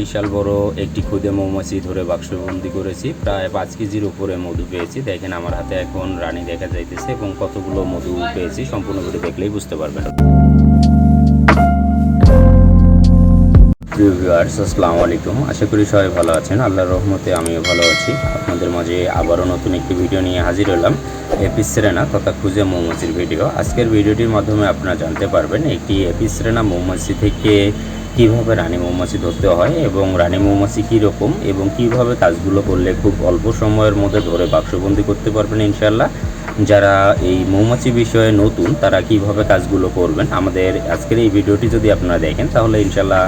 বিশাল বড় একটি খুদে মৌমাছি ধরে বাক্সবন্দি করেছি। প্রায় পাঁচ কেজির উপরে মধু পেয়েছি। দেখেন আমার হাতে এখন রানী দেখা যাইতেছে এবং কতগুলো মধু পেয়েছি, সম্পূর্ণ করে দেখলেই বুঝতে পারবেন। আসসালামু আলাইকুম। আশা করি সবাই ভালো আছেন। আল্লাহর রহমতে আমিও ভালো আছি। আপনাদের মাঝে আবারও নতুন একটি ভিডিও নিয়ে হাজির হলাম। এপিসেরেনা তথা খুঁজে মৌমাছির ভিডিও। আজকের ভিডিওটির মাধ্যমে আপনারা জানতে পারবেন, একটি এপিসেরেনা মৌমাছি থেকে কীভাবে রানী মৌমাছি ধরতে হয় এবং রানী মৌমাছি কীরকম এবং কীভাবে কাজগুলো করলে খুব অল্প সময়ের মধ্যে ধরে বাক্সবন্দি করতে পারবেন ইনশাল্লাহ যারা এই মৌমাছি বিষয়ে নতুন, তারা কীভাবে কাজগুলো করবেন? আমাদের আজকের এই ভিডিওটি যদি আপনারা দেখেন, তাহলে ইনশাল্লাহ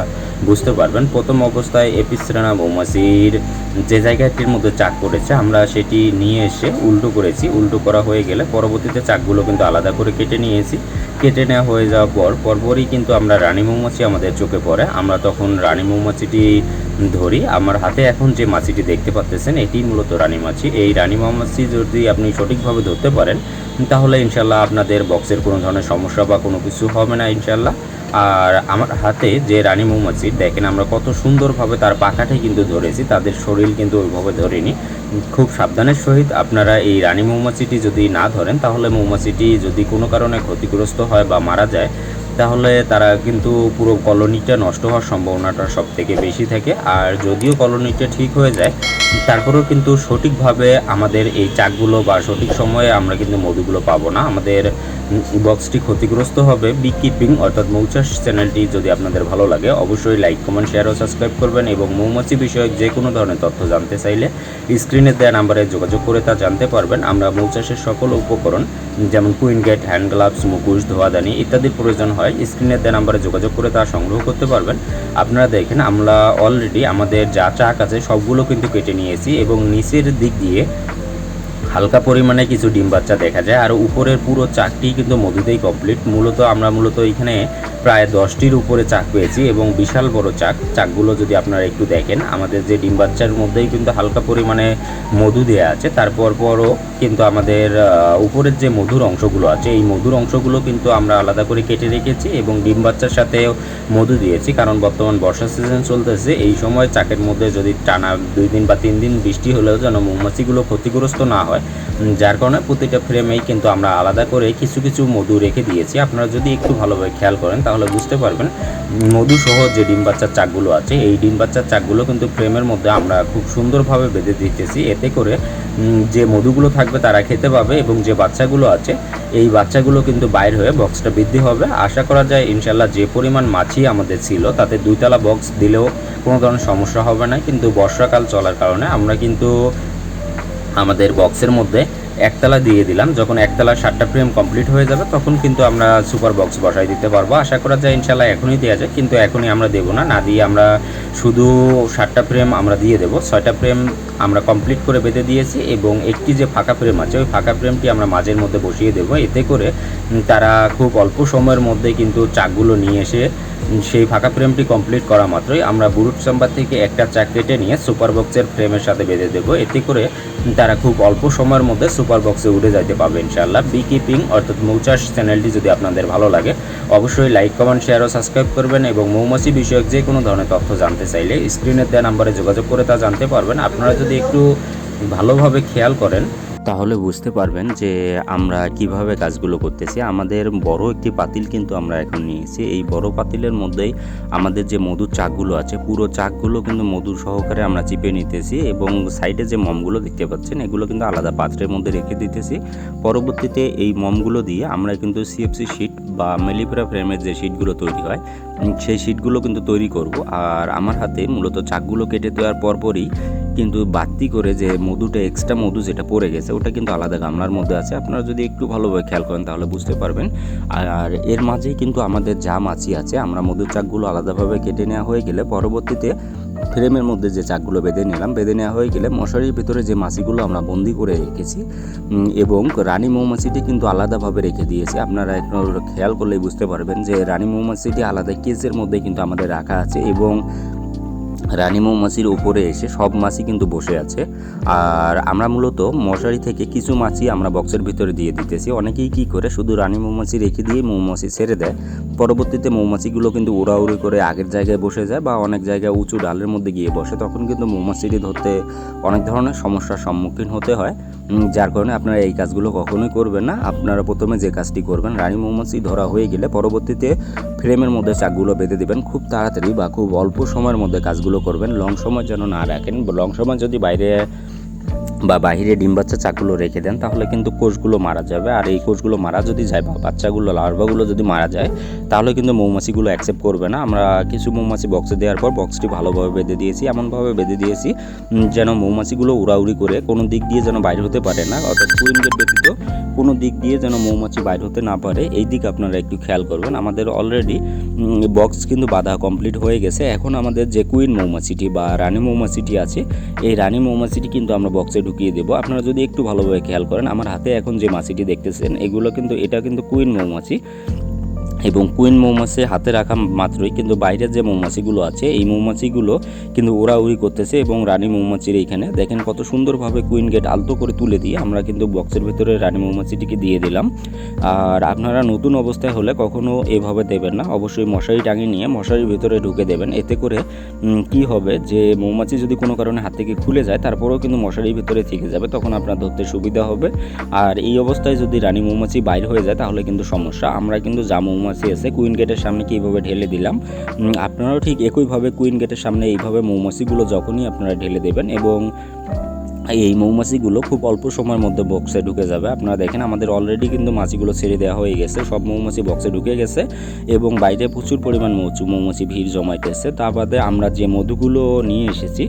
বুঝতে পারবেন। প্রথম অবস্থায় এপিস্রেনা মৌমাছির যে জায়গাটির মধ্যে চাক করেছে আমরা সেটি নিয়ে এসে উল্টো করেছি। উল্টো করা হয়ে গেলে পরবর্তীতে চাকগুলো কিন্তু আলাদা করে কেটে নিয়েছি। কেটে নেওয়া হয়ে যাওয়ার পর, পরপরই কিন্তু আমরা রানী মৌমাছি আমাদের চোখে পড়ে। আমরা তখন রানী মৌমাছিটি ধরি। আমার হাতে এখন যে মাছিটি দেখতে পাচ্ছেন এটি মূলত রানী মাছি। এই রানী মৌমাছি যদি আপনি সঠিকভাবে ধরতে পারেন, তাহলে ইনশাল্লাহ আপনাদের বক্সের কোনো ধরনের সমস্যা বা কোনো কিছু হবে না ইনশাল্লাহ। আর আমার হাতে যে রানী মৌমাছি, দেখেন আমরা কত সুন্দরভাবে তার পাখাটাই কিন্তু ধরেছি, তাদের শরীর কিন্তু ওইভাবে ধরেনি। খুব সাবধানের সহিত আপনারা এই রানী মৌমাছিটি যদি না ধরেন, তাহলে মৌমাছিটি যদি কোনো কারণে ক্ষতিগ্রস্ত হয় বা মারা যায় তাহলে তারা কিন্তু পুরো কলোনিটা নষ্ট হওয়ার সম্ভাবনাটা সব থেকে বেশি থাকে। আর যদিও কলোনিটা ঠিক হয়ে যায়, তারপরেও কিন্তু সঠিকভাবে আমাদের এই চাকগুলো বা সঠিক সময়ে আমরা কিন্তু মধুগুলো পাবো না। আমাদের বক্সটি ক্ষতিগ্রস্ত হবে বি কিপিং অর্থাৎ মৌচাষ চ্যানেলটি যদি আপনাদের ভালো লাগে, অবশ্যই লাইক কমেন্ট শেয়ার ও সাবস্ক্রাইব করবেন এবং মৌমাছি বিষয়ক যে কোনো ধরনের তথ্য জানতে চাইলে স্ক্রিনে দেওয়া নাম্বারে যোগাযোগ করে তা জানতে পারবেন। আমরা মৌচাষের সকল উপকরণ যেমন কুইন গেট হ্যান্ড গ্লাভস মুখোশ ধোয়াদানি ইত্যাদির প্রয়োজন হয়। স্ক্রিনে দেওয়া নাম্বারে যোগাযোগ করে তা সংগ্রহ করতে পারবেন। আপনারা দেখেন, আমরা অলরেডি আমাদের যা চাক আছে সবগুলো কিন্তু কেটে নিয়েছি এবং নিচের দিক দিয়ে হালকা পরিমাণে কিছু ডিম বাচ্চা দেখা যায়। আর উপরের পুরো চাকটি কিন্তু মধুতেই কমপ্লিট মূলত আমরা মূলত এখানে প্রায় দশটির উপরে চাক পেয়েছি এবং বিশাল বড় চাক। চাকগুলো যদি আপনারা একটু দেখেন, আমাদের যে ডিম বাচ্চার মধ্যেই কিন্তু হালকা পরিমাণে মধু দেওয়া আছে। তারপর পরও কিন্তু আমাদের উপরের যে মধুর অংশগুলো আছে, এই মধুর অংশগুলো কিন্তু আমরা আলাদা করে কেটে রেখেছি এবং ডিম বাচ্চার সাথে মধু দিয়েছি। কারণ বর্তমান বর্ষা সিজন চলতেছে। এই সময় চাকের মধ্যে যদি টানা দুই দিন বা তিন দিন বৃষ্টি হলেও যেন মৌমাছিগুলো ক্ষতিগ্রস্ত না হয় উম, যার কারণে প্রতিটা ফ্রেমেই কিন্তু আমরা আলাদা করে কিছু কিছু মধু রেখে দিয়েছি। আপনারা যদি একটু ভালোভাবে খেয়াল করেন তাহলে বুঝতে পারবেন মধু সহ যে ডিম বাচ্চার চাকগুলো আছে এই ডিম বাচ্চার চাকগুলো কিন্তু ফ্রেমের মধ্যে আমরা খুব সুন্দরভাবে বেঁধে দিতেছি। এতে করে যে মধুগুলো থাকবে তারা খেতে পাবে এবং যে বাচ্চাগুলো আছে এই বাচ্চাগুলো কিন্তু বাইর হয়ে বক্সটা বৃদ্ধি হবে। আশা করা যায় ইনশাল্লাহ যে পরিমাণ মাছি আমাদের ছিল তাতে দুইতলা বক্স দিলেও কোনো ধরনের সমস্যা হবে না। কিন্তু বর্ষাকাল চলার কারণে আমরা কিন্তু আমাদের বক্সের মধ্যে একতলা দিয়ে দিলাম। যখন একতলা সাতটা ফ্রেম কমপ্লিট হয়ে যাবে, তখন কিন্তু আমরা সুপার বক্স বসাই দিতে পারব। আশা করা যায় ইনশাল্লাহ এখনই দেওয়া যায় কিন্তু এখনই আমরা দেবো না। না দিয়ে আমরা শুধু সাতটা ফ্রেম আমরা দিয়ে দেবো। ছয়টা ফ্রেম আমরা কমপ্লিট করে বেঁধে দিয়েছি এবং একটি যে ফাঁকা ফ্রেম আছে, ওই ফাঁকা ফ্রেমটি আমরা মাঝের মধ্যে বসিয়ে দেবো। এতে করে তারা খুব অল্প সময়ের মধ্যে কিন্তু চাকগুলো নিয়ে এসে সেই ফাঁকা ফ্রেমটি কমপ্লিট করা মাত্রই আমরা বুরুট চেম্বার থেকে একটা চাক কেটে নিয়ে সুপার বক্সের ফ্রেমের সাথে বেঁধে দেবো। এতে করে তারা খুব অল্প সময়ের মধ্যে সুপার বক্সে উঠে যাইতে পারবে ইনশাআল্লাহ। বি কিপিং অর্থাৎ মৌচাষ চ্যানেলটি যদি আপনাদের ভালো লাগে, অবশ্যই লাইক কমেন্ট শেয়ার ও সাবস্ক্রাইব করবেন এবং মৌমাছি বিষয়ক যে কোনো ধরনের তথ্য জানতে চাইলে স্ক্রিনের দেওয়া নাম্বারে যোগাযোগ করে তা জানতে পারবেন। আপনারা যদি একটু ভালোভাবে খেয়াল করেন তাহলে বুঝতে পারবেন যে আমরা কীভাবে কাজগুলো করতেছি। আমাদের বড় একটি পাতিল কিন্তু আমরা এখন নিয়েছি। এই বড় পাতিলের মধ্যেই আমাদের যে মধুর চাকগুলো আছে, পুরো চাকগুলো কিন্তু মধুর সহকারে আমরা চিপে নিতেছি এবং সাইডে যে মমগুলো দেখতে পাচ্ছেন, এগুলো কিন্তু আলাদা পাত্রের মধ্যে রেখে দিতেছি। পরবর্তীতে এই মমগুলো দিয়ে আমরা কিন্তু সিএফসি শিট বা মেলিফেরা ফ্রেমের যে শিটগুলো তৈরি হয়, সেই শিটগুলো কিন্তু তৈরি করব। আর আমার হাতে মূলত চাকগুলো কেটে দেওয়ার পরপরই কিন্তু বাড়তি করে যে মধুটা এক্সট্রা মধু যেটা পড়ে গেছে, ওটা কিন্তু আলাদা গামলার মধ্যে আছে। আপনারা যদি একটু ভালোভাবে খেয়াল করেন তাহলে বুঝতে পারবেন। আর এর মাঝেই কিন্তু আমাদের যা মাছি আছে, আমরা মধুর চাকগুলো আলাদাভাবে কেটে নেওয়া হয়ে গেলে পরবর্তীতে ফ্রেমের মধ্যে যে চাকগুলো বেঁধে নিলাম, বেঁধে নেওয়া হয়ে গেলে মশারির ভিতরে যে মাছিগুলো আমরা বন্দি করে রেখেছি এবং রানী মৌমাছিটি কিন্তু আলাদাভাবে রেখে দিয়েছি। আপনারা একটু খেয়াল করলেই বুঝতে পারবেন যে রানী মৌমাছিটি আলাদা কেসের মধ্যে কিন্তু আমাদের রাখা আছে, এবং রানী মৌমাছির উপরে এসে সব মাছই কিন্তু বসে আছে। আর আমরা মূলত মশারি থেকে কিছু মাছই আমরা বক্সের ভিতরে দিয়ে দিতেছি। অনেকেই কি করে, শুধু রানী মৌমাছি রেখে দিয়ে মৌমাছি ছেড়ে দেয়। পরবর্তীতে মৌমাছিগুলো কিন্তু উড়াউড়ি করে আগের জায়গায় বসে যায় বা অনেক জায়গায় উঁচু ডালের মধ্যে গিয়ে বসে। তখন কিন্তু মৌমাছিটি ধরতে অনেক ধরনের সমস্যার সম্মুখীন হতে হয়। যার কারণে আপনারা এই কাজগুলো কখনোই করবেন না। আপনারা প্রথমে যে কাজটি করবেন রানী মৌমাছি ধরা হয়ে গেলে পরবর্তীতে ফ্রেমের মধ্যে চাকগুলো বেঁধে দেবেন। খুব তাড়াতাড়ি বা খুব অল্প সময়ের মধ্যে কাজগুলো করবেন লং সময় যেন না রাখেন লং সময় যদি বাইরে বা বাইরে ডিম বাচ্চা চাকগুলো রেখে দেন, তাহলে কিন্তু কোষগুলো মারা যাবে। আর এই কোষগুলো মারা যদি যায়, বা বাচ্চাগুলো লার্ভাগুলো যদি মারা যায়, তাহলে কিন্তু মৌমাছিগুলো অ্যাকসেপ্ট করবে না। আমরা কিছু মৌমাছি বক্সে দেওয়ার পর বক্সটি ভালোভাবে বেঁধে দিয়েছি, এমনভাবে বেঁধে দিয়েছি যেন মৌমাছিগুলো উড়াউড়ি করে কোনো দিক দিয়ে যেন বাইরে হতে পারে না। অর্থাৎ কুইন ব্যতীত কোনো দিক দিয়ে যেন মৌমাছি বাইরে হতে না পারে। এই দিক আপনারা একটু খেয়াল করবেন। আমাদের অলরেডি বক্স কিন্তু বাঁধা কমপ্লিট হয়ে গেছে। এখন আমাদের যে কুইন মৌমাছিটি বা রানী মৌমাছিটি আছে, এই রানী মৌমাছিটি কিন্তু আমরা বক্সে ঢুকিয়ে দেবো। আপনারা যদি একটু ভালোভাবে খেয়াল করেন, আমার হাতে এখন যে মাছিটি দেখতেছেন, এগুলো কিন্তু, এটা কিন্তু কুইন মৌমাছি। এবং কুইন মৌমাছি হাতে রাখা মাত্রই, কিন্তু বাইরের যে মৌমাছিগুলো আছে, এই মৌমাছিগুলো কিন্তু ওড়াউড়ি করতেছে এবং রানী মৌমাছির এইখানে। দেখেন কত সুন্দরভাবে কুইন গেট আলতো করে তুলে দিয়ে আমরা কিন্তু বক্সের ভিতরে রানী মৌমাছিটিকে দিয়ে দিলাম। আর আপনারা নতুন অবস্থায় হলে কখনও এভাবে দেবেন না। অবশ্যই মশারি টাঙিয়ে নিয়ে মশারির ভিতরে ঢুকে দেবেন। এতে করে কি হবে যে মৌমাছি যদি কোনো কারণে হাত থেকে খুলে যায়, তারপরেও কিন্তু মশারির ভিতরে থেকে যাবে, তখন আপনার ধরতে সুবিধা হবে। আর এই অবস্থায় যদি রানী মৌমাছি বাইর হয়ে যায়, তাহলে কিন্তু সমস্যা। আমরা কিন্তু যা মৌমাছি আছে কুইন গেটের সামনে কি এইভাবে ঢেলে দিলাম? আপনারাও ঠিক একইভাবে কুইন গেটের সামনে এইভাবে মৌমাছিগুলো যখনই আপনারা ঢেলে দেবেন এবং এই মৌমাছিগুলো খুব অল্প সময়ের মধ্যে বক্সে ঢুকে যাবে। আপনারা দেখেন, আমাদের অলরেডি কিন্তু মাছিগুলো ছেড়ে দেওয়া হয়ে গেছে। সব মৌমাছি বক্সে ঢুকে গেছে এবং বাইরে প্রচুর পরিমাণ মৌচু, মৌমাছি ভিড় জমাইতেছে। তা বাদে আমরা যে মধুগুলো নিয়ে এসেছি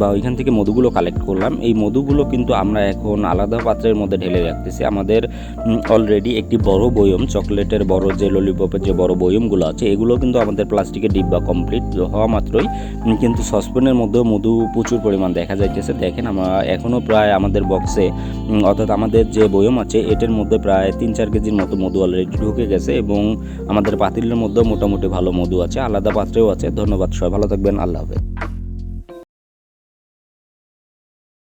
বা ওইখান থেকে মধুগুলো কালেক্ট করলাম, এই মধুগুলো কিন্তু আমরা এখন আলাদা পাত্রের মধ্যে ঢেলে রাখতেছি। আমাদের অলরেডি একটি বড় বয়ম, চকলেটের বড় যে ললিপপের যে বড় বয়মগুলো আছে, এগুলো কিন্তু আমাদের প্লাস্টিকের ডিব্বা কমপ্লিট হওয়া মাত্রই কিন্তু সসপ্যানের মধ্যেও মধু প্রচুর পরিমাণ দেখা যাইতেছে। দেখেন, আমরা এখনও প্রায় আমাদের বক্সে অর্থাৎ আমাদের যে বয়ম আছে, এটার মধ্যে প্রায় তিন চার কেজির মতো মধু অলরেডি ঢুকে গেছে এবং আমাদের পাতিলের মধ্যেও মোটামুটি ভালো মধু আছে, আলাদা পাত্রেও আছে। ধন্যবাদ সবাই, ভালো থাকবেন, আল্লাহ হাফেজ।